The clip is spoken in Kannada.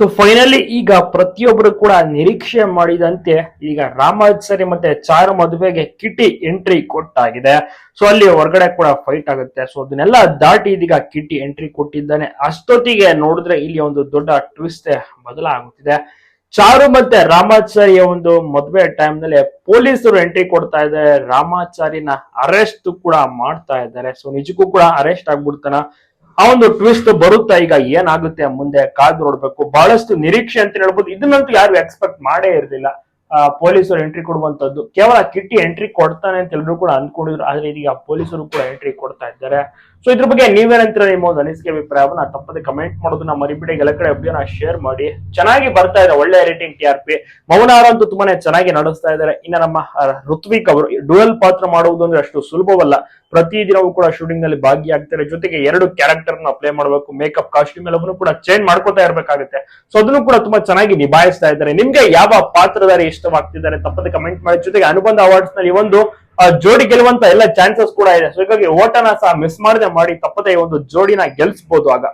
ಸೊ ಫೈನಲಿ ಈಗ ಪ್ರತಿಯೊಬ್ಬರು ಕೂಡ ನಿರೀಕ್ಷೆ ಮಾಡಿದಂತೆ ಈಗ ರಾಮಾಚಾರಿ ಮತ್ತೆ ಚಾರು ಮದುವೆಗೆ ಕಿಟಿ ಎಂಟ್ರಿ ಕೊಟ್ಟಾಗಿದೆ. ಸೊ ಅಲ್ಲಿ ಹೊರಗಡೆ ಕೂಡ ಫೈಟ್ ಆಗುತ್ತೆ. ಸೊ ಅದನ್ನೆಲ್ಲ ದಾಟಿ ಇದೀಗ ಕಿಟಿ ಎಂಟ್ರಿ ಕೊಟ್ಟಿದ್ದಾನೆ. ಅಷ್ಟೊತ್ತಿಗೆ ನೋಡಿದ್ರೆ ಇಲ್ಲಿ ಒಂದು ದೊಡ್ಡ ಟ್ವಿಸ್ಟ್ ಬದಲಾಗುತ್ತಿದೆ. ಚಾರು ಮತ್ತೆ ರಾಮಾಚಾರಿಯ ಒಂದು ಮದುವೆ ಟೈಮ್ನಲ್ಲಿ ಪೊಲೀಸರು ಎಂಟ್ರಿ ಕೊಡ್ತಾ ಇದ್ದಾರೆ. ರಾಮಾಚಾರಿನ ಅರೆಸ್ಟ್ ಕೂಡ ಮಾಡ್ತಾ ಇದ್ದಾರೆ. ಸೊ ನಿಜಕ್ಕೂ ಕೂಡ ಅರೆಸ್ಟ್ ಆಗ್ಬಿಡ್ತಾನ. ಆ ಒಂದು ಟ್ವಿಸ್ಟ್ ಬರುತ್ತಾ? ಈಗ ಏನಾಗುತ್ತೆ ಮುಂದೆ ಕಾದು ನೋಡ್ಬೇಕು. ಬಹಳಷ್ಟು ನಿರೀಕ್ಷೆ ಅಂತ ಹೇಳ್ಬೋದು. ಇದನ್ನಂತೂ ಯಾರು ಎಕ್ಸ್ಪೆಕ್ಟ್ ಮಾಡೇ ಇರಲಿಲ್ಲ. ಪೊಲೀಸರು ಎಂಟ್ರಿ ಕೊಡುವಂತದ್ದು ಕೇವಲ ಕಿಟ್ಟಿ ಎಂಟ್ರಿ ಕೊಡ್ತಾನೆ ಅಂತ ಎಲ್ಲರೂ ಕೂಡ ಅಂದ್ಕೊಂಡಿದ್ರು ಆದ್ರೆ ಇದೀಗ ಪೊಲೀಸರು ಕೂಡ ಎಂಟ್ರಿ ಕೊಡ್ತಾ ಇದ್ದಾರೆ. ಸೊ ಇದ್ರ ಬಗ್ಗೆ ನೀವೇನಂತೀರ ನಿಮ್ಮ ಒಂದು ಅನಿಸಿಕೆ, ಅಭಿಪ್ರಾಯವನ್ನು ತಪ್ಪದೆ ಕಮೆಂಟ್ ಮಾಡೋದನ್ನ ಮರಿಬಿಡಿ. ಎಲ್ಲ ಕಡೆ ಅಭಿಯಾನ ಶೇರ್ ಮಾಡಿ. ಚೆನ್ನಾಗಿ ಬರ್ತಾ ಇದೆ ಒಳ್ಳೆ ರೇಟಿಂಗ್ ಟಿ ಆರ್ ಪಿ ಮೌನಾರ ತುಂಬಾನೇ ಚೆನ್ನಾಗಿ ನಡೆಸ್ತಾ ಇದ್ದಾರೆ. ಇನ್ನ ನಮ್ಮ ಋತ್ವಿಕ್ ಅವರು ಡುವೆಲ್ ಪಾತ್ರ ಮಾಡುವುದು ಅಂದ್ರೆ ಅಷ್ಟು ಸುಲಭವಲ್ಲ. ಪ್ರತಿದಿನವೂ ಕೂಡ ಶೂಟಿಂಗ್ನಲ್ಲಿ ಭಾಗಿಯಾಗ್ತಾರೆ ಜೊತೆಗೆ ಎರಡು ಕ್ಯಾರೆಕ್ಟರ್ನ ಪ್ಲೇ ಮಾಡಬೇಕು. ಮೇಕಪ್ ಕಾಸ್ಟ್ಯೂಮ್ ಎಲ್ಲವನ್ನೂ ಕೂಡ ಚೇಂಜ್ ಮಾಡ್ಕೊತಾ ಇರಬೇಕಾಗುತ್ತೆ. ಸೊ ಅದನ್ನು ಕೂಡ ತುಂಬಾ ಚೆನ್ನಾಗಿ ನಿಭಾಯಿಸ್ತಾ ಇದ್ದಾರೆ. ನಿಮ್ಗೆ ಯಾವ ಪಾತ್ರಧಾರಿ ಇಷ್ಟವಾಗ್ತಿದ್ದಾರೆ ತಪ್ಪದೆ ಕಮೆಂಟ್ ಮಾಡಿ. ಜೊತೆಗೆ ಅನುಬಂಧ ಅವಾರ್ಡ್ಸ್ನಲ್ಲಿ ಒಂದು ಜೋಡಿ ಗೆಲ್ಲುವಂತ ಎಲ್ಲ ಚಾನ್ಸಸ್ ಕೂಡ ಇದೆ. ಸೊ ಹೀಗಾಗಿ ಓಟನ ಸಹ ಮಿಸ್ ಮಾಡದೆ ಮಾಡಿ ತಪ್ಪದೆ ಒಂದು ಜೋಡಿನ ಗೆಲ್ಸ್ಬೋದು ಆಗ.